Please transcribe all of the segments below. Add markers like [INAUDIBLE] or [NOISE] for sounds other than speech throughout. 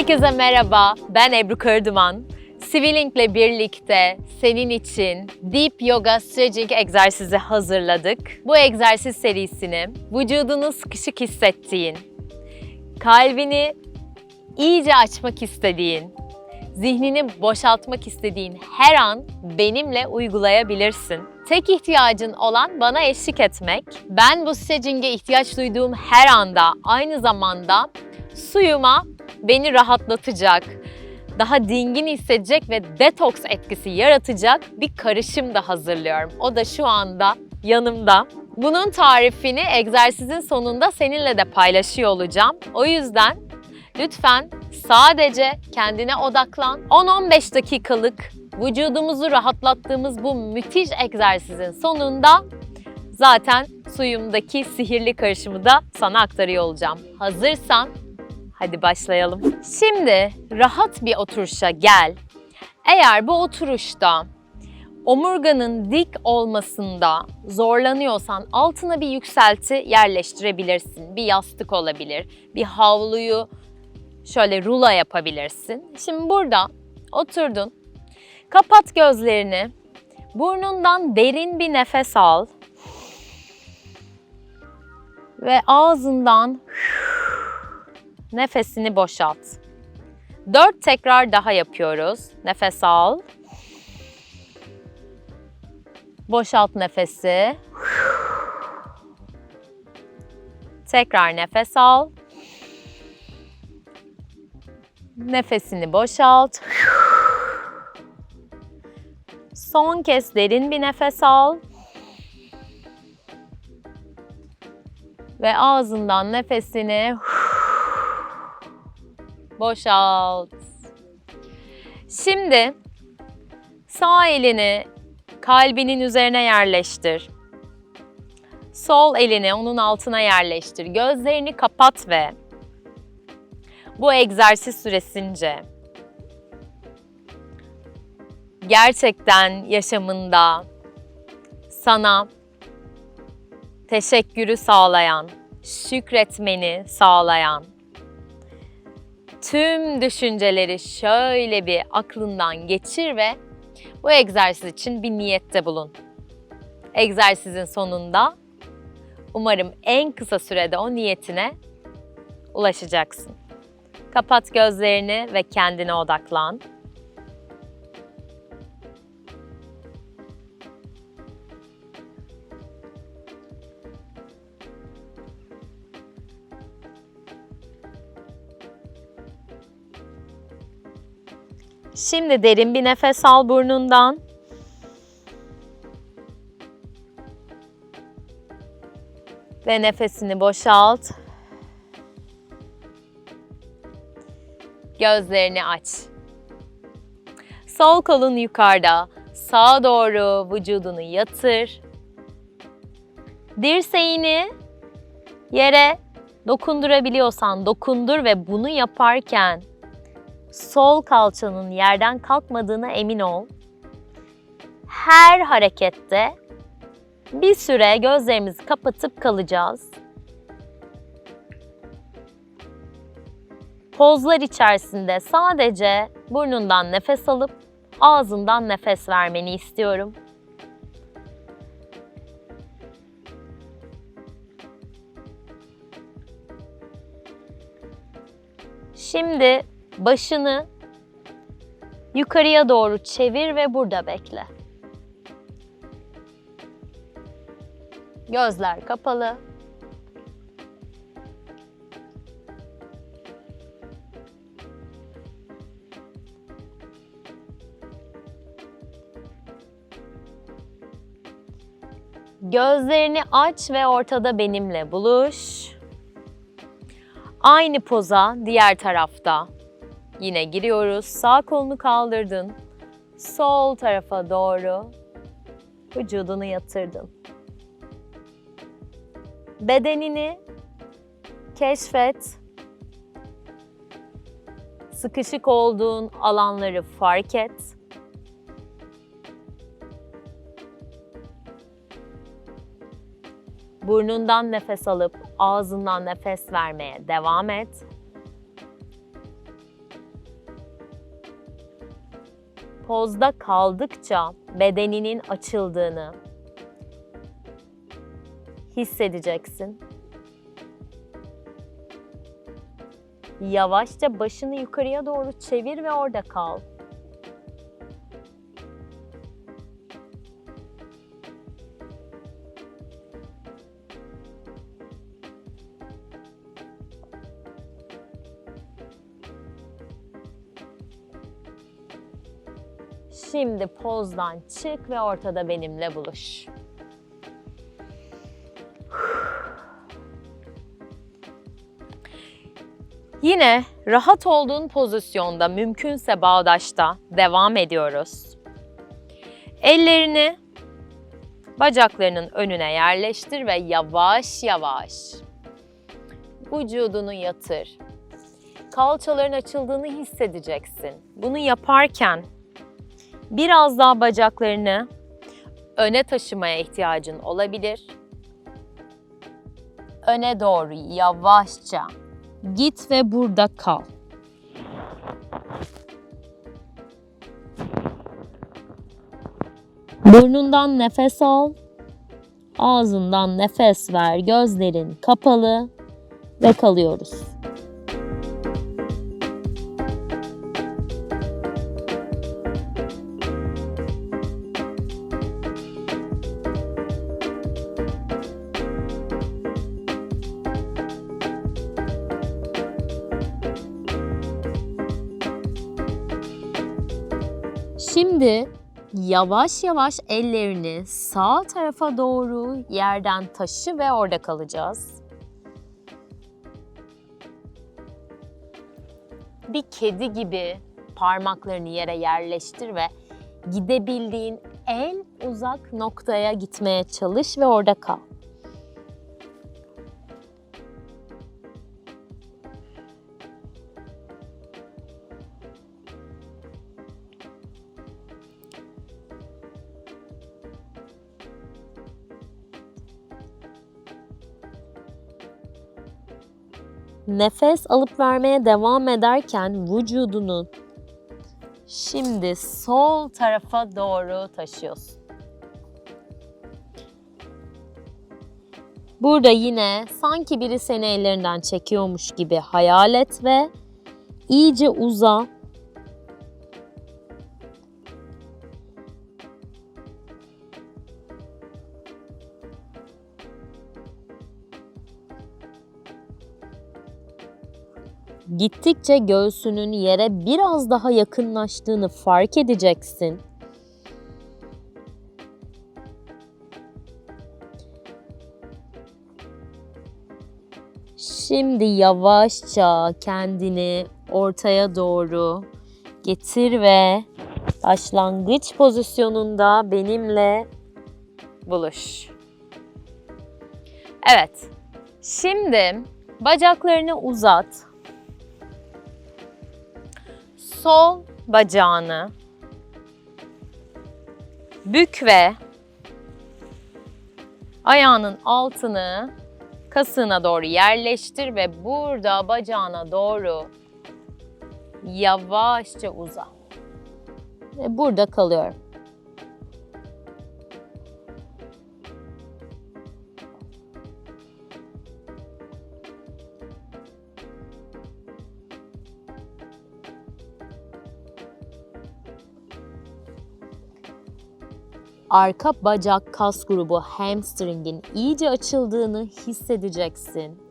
Herkese merhaba, ben Ebru Karaduman. Sivilink'le birlikte senin için Deep Yoga Stretching egzersizi hazırladık. Bu egzersiz serisini vücudunu sıkışık hissettiğin, kalbini iyice açmak istediğin, zihnini boşaltmak istediğin her an benimle uygulayabilirsin. Tek ihtiyacın olan bana eşlik etmek. Ben bu stretching'e ihtiyaç duyduğum her anda aynı zamanda suyuma beni rahatlatacak, daha dingin hissedecek ve detoks etkisi yaratacak bir karışım da hazırlıyorum. O da şu anda yanımda. Bunun tarifini egzersizin sonunda seninle de paylaşıyor olacağım. O yüzden lütfen sadece kendine odaklan. 10-15 dakikalık vücudumuzu rahatlattığımız bu müthiş egzersizin sonunda zaten suyumdaki sihirli karışımı da sana aktarıyor olacağım. Hazırsan Hadi başlayalım. Şimdi rahat bir oturuşa gel. Eğer bu oturuşta omurganın dik olmasında zorlanıyorsan altına bir yükselti yerleştirebilirsin. Bir yastık olabilir, bir havluyu şöyle rula yapabilirsin. Şimdi burada oturdun. Kapat gözlerini. Burnundan derin bir nefes al. Ve ağzından Nefesini boşalt. 4 tekrar daha yapıyoruz. Nefes al. Boşalt nefesi. Tekrar nefes al. Nefesini boşalt. Son kez derin bir nefes al. Ve ağzından nefesini Boşalt. Şimdi sağ elini kalbinin üzerine yerleştir. Sol elini onun altına yerleştir. Gözlerini kapat ve bu egzersiz süresince gerçekten yaşamında sana teşekkürü sağlayan, şükretmeni sağlayan tüm düşünceleri şöyle bir aklından geçir ve bu egzersiz için bir niyette bulun. Egzersizin sonunda umarım en kısa sürede o niyetine ulaşacaksın. Kapat gözlerini ve kendine odaklan. Şimdi derin bir nefes al burnundan. Ve nefesini boşalt. Gözlerini aç. Sol kolun yukarıda. Sağa doğru vücudunu yatır. Dirseğini yere dokundurabiliyorsan dokundur ve bunu yaparken sol kalçanın yerden kalkmadığına emin ol. Her harekette bir süre gözlerimizi kapatıp kalacağız. Pozlar içerisinde sadece burnundan nefes alıp ağzından nefes vermeni istiyorum. Şimdi Başını yukarıya doğru çevir ve burada bekle. Gözler kapalı. Gözlerini aç ve ortada benimle buluş. Aynı poza diğer tarafta. Yine giriyoruz. Sağ kolunu kaldırdın. Sol tarafa doğru vücudunu yatırdın. Bedenini keşfet. Sıkışık olduğun alanları fark et. Burnundan nefes alıp ağzından nefes vermeye devam et. Pozda kaldıkça bedeninin açıldığını hissedeceksin. Yavaşça başını yukarıya doğru çevir ve orada kal. Şimdi pozdan çık ve ortada benimle buluş. Yine rahat olduğun pozisyonda mümkünse bağdaşta devam ediyoruz. Ellerini bacaklarının önüne yerleştir ve yavaş yavaş vücudunu yatır. Kalçaların açıldığını hissedeceksin. Bunu yaparken biraz daha bacaklarını öne taşımaya ihtiyacın olabilir. Öne doğru yavaşça Git ve burada kal. Burnundan nefes al. Ağzından nefes ver. Gözlerin kapalı ve kalıyoruz. Yavaş yavaş ellerini sağ tarafa doğru yerden taşı ve orada kalacağız. Bir kedi gibi parmaklarını yere yerleştir ve gidebildiğin en uzak noktaya gitmeye çalış ve orada kal. Nefes alıp vermeye devam ederken vücudunu şimdi sol tarafa doğru taşıyorsun. Burada yine sanki biri seni ellerinden çekiyormuş gibi hayal et ve iyice uza. Gittikçe göğsünün yere biraz daha yakınlaştığını fark edeceksin. Şimdi yavaşça kendini ortaya doğru getir ve başlangıç pozisyonunda benimle buluş. Evet. Şimdi bacaklarını uzat. Sol bacağını bük ve ayağının altını kasığına doğru yerleştir ve burada bacağına doğru yavaşça uza. Ve burada kalıyorum. Arka bacak kas grubu hamstringin iyice açıldığını hissedeceksin.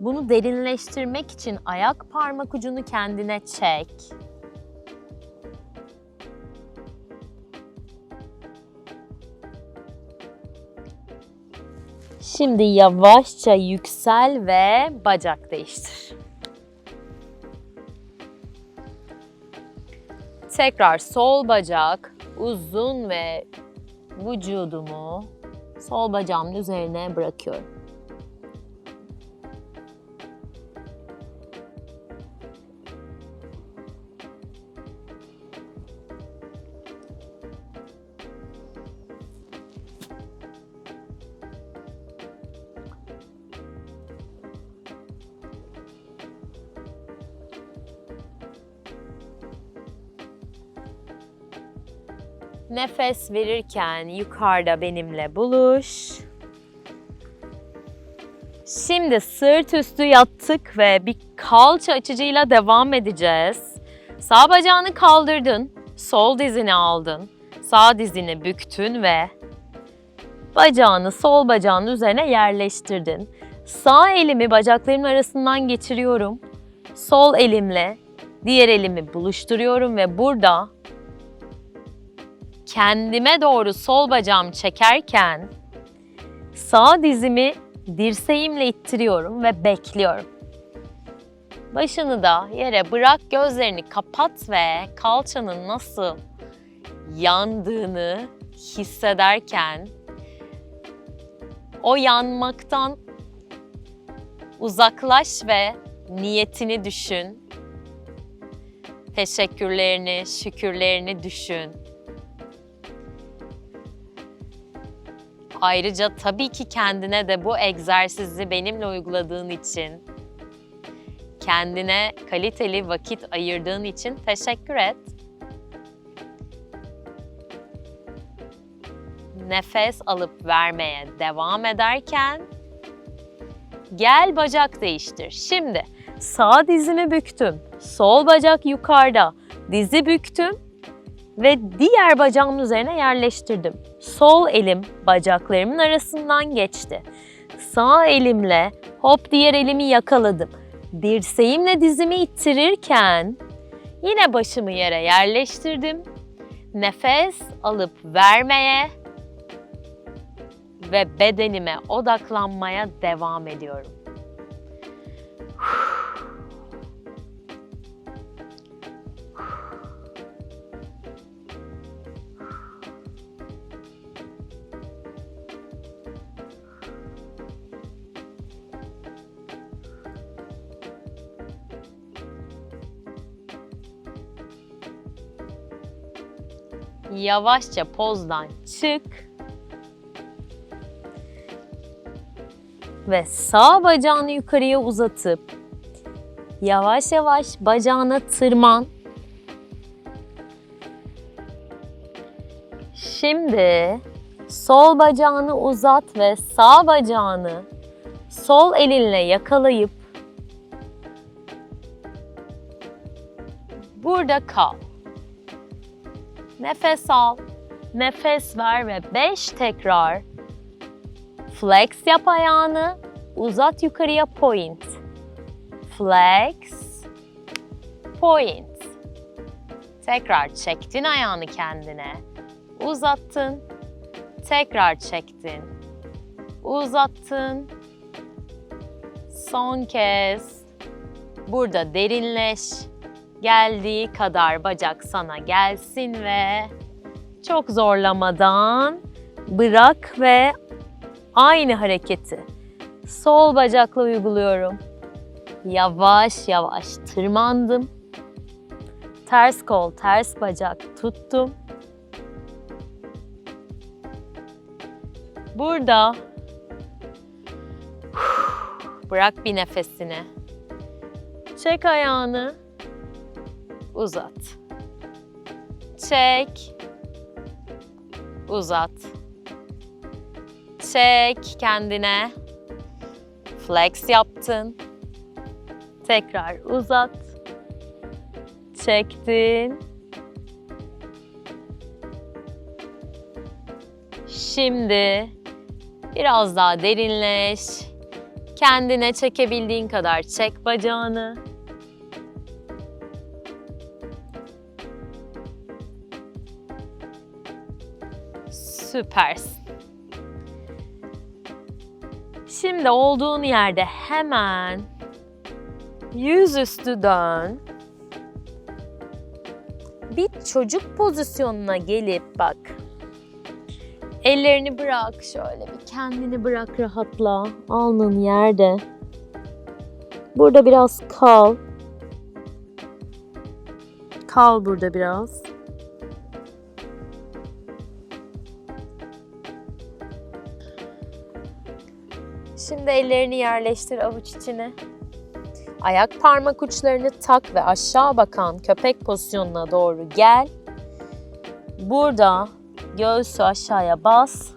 Bunu derinleştirmek için ayak parmak ucunu kendine çek. Şimdi yavaşça yüksel ve bacak değiştir. Tekrar sol bacak, uzun ve vücudumu sol bacağımın üzerine bırakıyorum. Nefes verirken yukarıda benimle buluş. Şimdi sırt üstü yattık ve bir kalça açıcıyla devam edeceğiz. Sağ bacağını kaldırdın, sol dizini aldın, sağ dizini büktün ve bacağını sol bacağın üzerine yerleştirdin. Sağ elimi bacaklarımın arasından geçiriyorum. Sol elimle diğer elimi buluşturuyorum ve burada kendime doğru sol bacağımı çekerken sağ dizimi dirseğimle ittiriyorum ve bekliyorum. Başını da yere bırak, gözlerini kapat ve kalçanın nasıl yandığını hissederken o yanmaktan uzaklaş ve niyetini düşün. Teşekkürlerini, şükürlerini düşün. Ayrıca tabii ki kendine de bu egzersizi benimle uyguladığın için, kendine kaliteli vakit ayırdığın için teşekkür et. Nefes alıp vermeye devam ederken gel bacak değiştir. Şimdi sağ dizimi büktüm. Sol bacak yukarıda. Dizi büktüm ve diğer bacağımın üzerine yerleştirdim. Sol elim bacaklarımın arasından geçti. Sağ elimle hop diğer elimi yakaladım. Dirseğimle dizimi ittirirken yine başımı yere yerleştirdim. Nefes alıp vermeye ve bedenime odaklanmaya devam ediyorum. Yavaşça pozdan çık. Ve sağ bacağını yukarıya uzatıp yavaş yavaş bacağına tırman. Şimdi sol bacağını uzat ve sağ bacağını sol elinle yakalayıp burada kal. Nefes al, nefes ver ve 5 tekrar flex yap ayağını, uzat yukarıya point. Flex, point. Tekrar çektin ayağını kendine, uzattın, tekrar çektin, uzattın. Son kez burada derinleş. Geldiği kadar bacak sana gelsin ve çok zorlamadan bırak ve aynı hareketi sol bacakla uyguluyorum. Yavaş yavaş tırmandım. Ters kol, ters bacak tuttum. Burada [SIGHS] bırak bir nefesini. Çek ayağını uzat. Çek. Uzat. Çek kendine. Flex yaptın. Tekrar uzat. Çektin. Şimdi biraz daha derinleş. Kendine çekebildiğin kadar çek bacağını. Süpersin. Şimdi olduğun yerde hemen yüzüstü dön. Bir çocuk pozisyonuna gelip bak. Ellerini bırak şöyle bir kendini bırak rahatla. Alnın yerde. Burada biraz kal. Kal burada biraz. Şimdi ellerini yerleştir avuç içine. Ayak parmak uçlarını tak ve aşağı bakan köpek pozisyonuna doğru gel. Burada Göğsü aşağıya bas.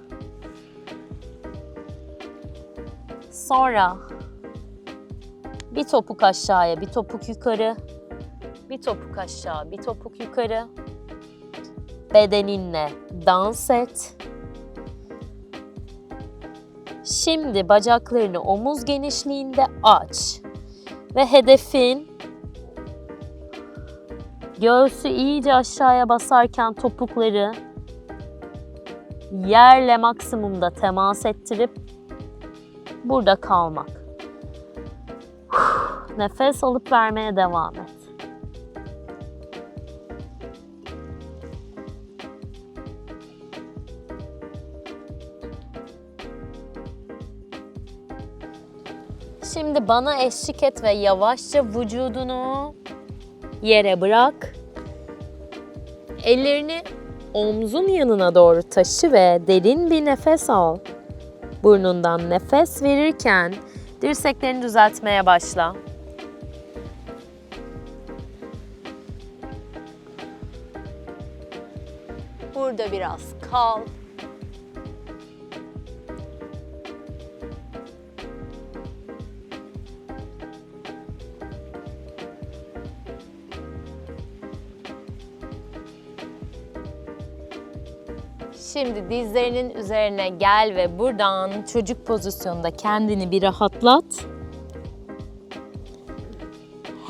Sonra bir topuk aşağıya, bir topuk yukarı. Bir topuk aşağı, bir topuk yukarı. Bedeninle dans et. Şimdi bacaklarını omuz genişliğinde aç. Ve hedefin göğsü iyice aşağıya basarken topukları yerle maksimumda temas ettirip burada kalmak. Nefes alıp vermeye devam et. Şimdi bana eşlik et ve yavaşça vücudunu yere bırak. Ellerini omzun yanına doğru taşı ve derin bir nefes al. Burnundan nefes verirken dirseklerini düzeltmeye başla. Burada biraz kal. Şimdi dizlerinin üzerine gel ve buradan çocuk pozisyonunda kendini bir rahatlat.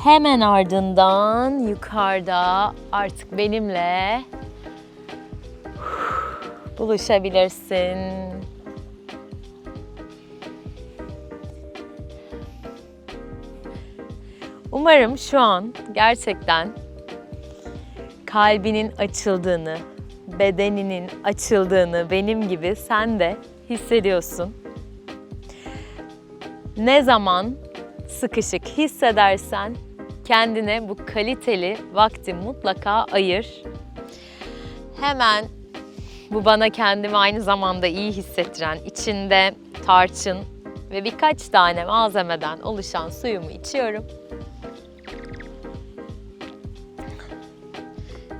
Hemen ardından yukarıda artık benimle buluşabilirsin. Umarım şu an gerçekten kalbinin açıldığını, bedeninin açıldığını benim gibi sen de hissediyorsun. Ne zaman sıkışık hissedersen kendine bu kaliteli vakti mutlaka ayır. Hemen bu bana kendimi aynı zamanda iyi hissettiren, içinde tarçın ve birkaç tane malzemeden oluşan suyumu içiyorum.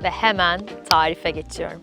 Ve hemen tarife geçiyorum.